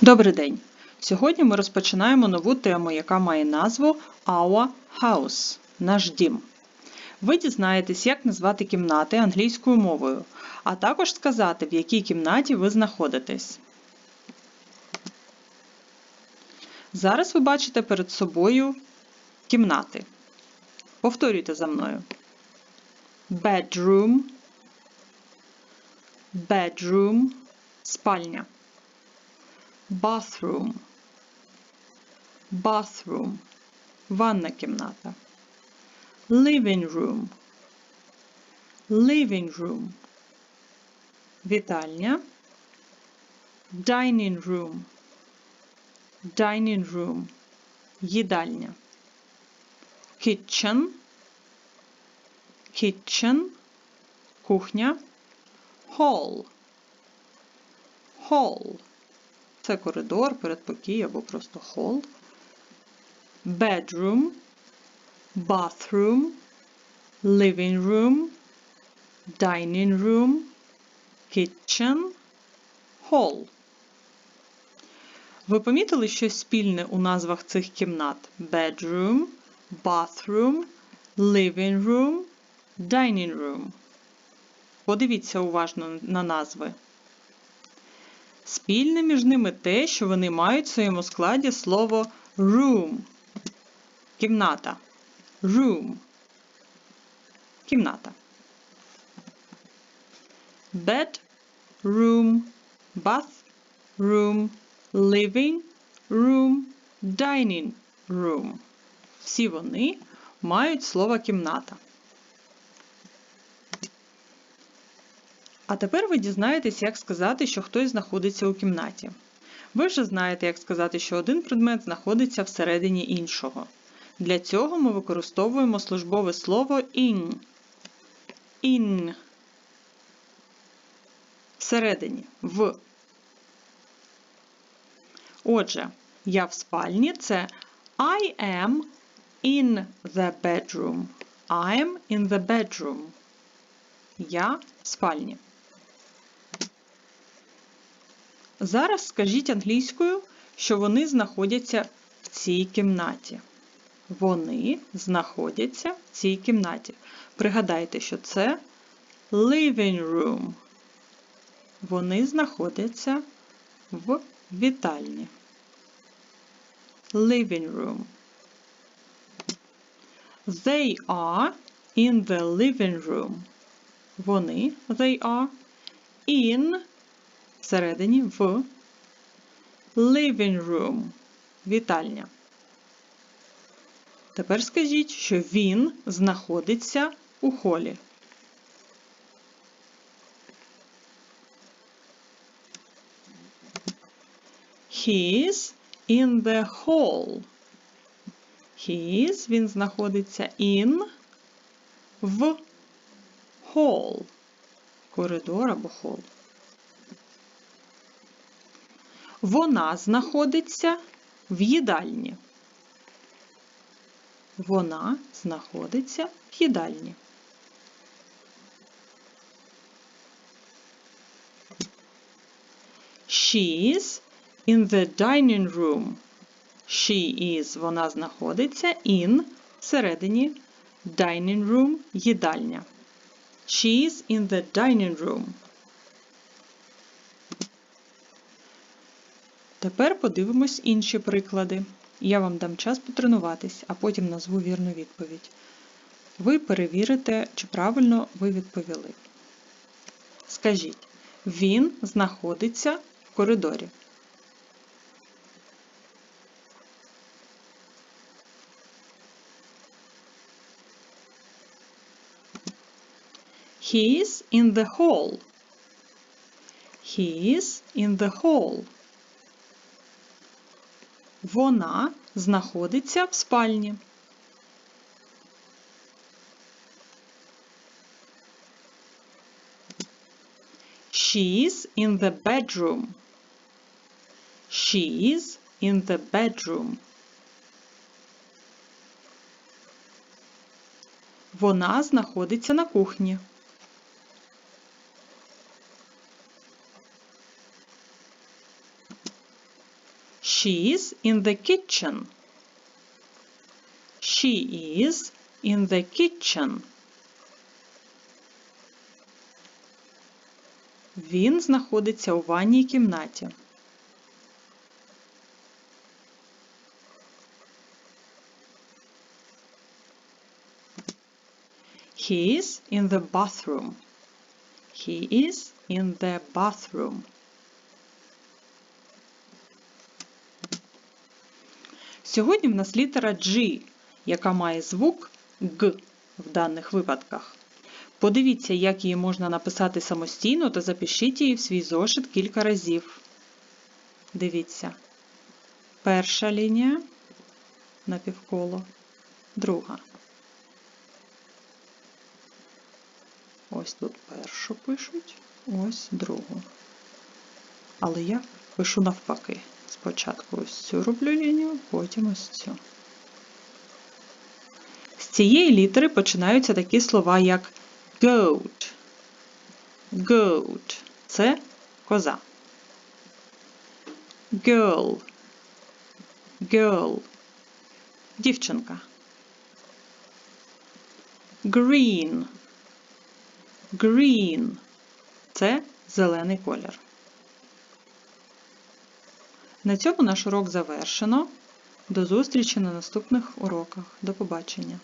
Добрий день! Сьогодні ми розпочинаємо нову тему, яка має назву Our House наш дім. Ви дізнаєтесь, як назвати кімнати англійською мовою, а також сказати, в якій кімнаті ви знаходитесь. Зараз ви бачите перед собою кімнати. Повторюйте за мною. Bedroom, bedroom, спальня. Bathroom. Bathroom. Ванна кімната. Living room. Living room. Вітальня. Dining room. Dining room. Їдальня. Kitchen. Kitchen. Кухня. Hall. Hall. Це коридор, передпокій або просто хол. Bedroom, bathroom, living room, dining room, kitchen, hall. Ви помітили щось спільне у назвах цих кімнат? Bedroom, bathroom, living room, dining room. Подивіться уважно на назви. Спільне між ними те, що вони мають в своєму складі слово room. Кімната. Room. Кімната. Bed, room, bath, room, living, room, dining room. Всі вони мають слово кімната. А тепер ви дізнаєтесь, як сказати, що хтось знаходиться у кімнаті. Ви вже знаєте, як сказати, що один предмет знаходиться всередині іншого. Для цього ми використовуємо службове слово in. In. Всередині. В. Отже, я в спальні це I am in the bedroom. I am in the bedroom. Я в спальні. Зараз скажіть англійською, що вони знаходяться в цій кімнаті. Вони знаходяться в цій кімнаті. Пригадайте, що це living room. Вони знаходяться в вітальні. Living room. They are in the living room. Вони, they are, in всередині в living room вітальня. Тепер скажіть, що він знаходиться у холі. He is in the hall. He is, він знаходиться in в hall. Коридор або хол. Вона знаходиться в їдальні. Вона знаходиться в їдальні. She is in the dining room. She is, вона знаходиться in всередині dining room їдальня. She is in the dining room. Тепер подивимось інші приклади. Я вам дам час потренуватись, а потім назву вірну відповідь. Ви перевірите, чи правильно ви відповіли. Скажіть, він знаходиться в коридорі. He is in the hall. He is in the hall. Вона знаходиться в спальні. She's in the bedroom. She's in the bedroom. Вона знаходиться на кухні. She is in the kitchen. She is in the kitchen. Він знаходиться у ванній кімнаті. He is in the bathroom. He is in the bathroom. Сьогодні в нас літера G, яка має звук Г в даних випадках. Подивіться, як її можна написати самостійно та запишіть її в свій зошит кілька разів. Дивіться. Перша лінія напівколо, друга. Ось тут першу пишуть, ось другу. Але я пишу навпаки. Спочатку ось цю роблю лінію, потім ось цю. З цієї літери починаються такі слова, як goat. Goat – це коза. Girl. Girl. Дівчинка. Green. Green – це зелений колір. На цьому наш урок завершено. До зустрічі на наступних уроках. До побачення!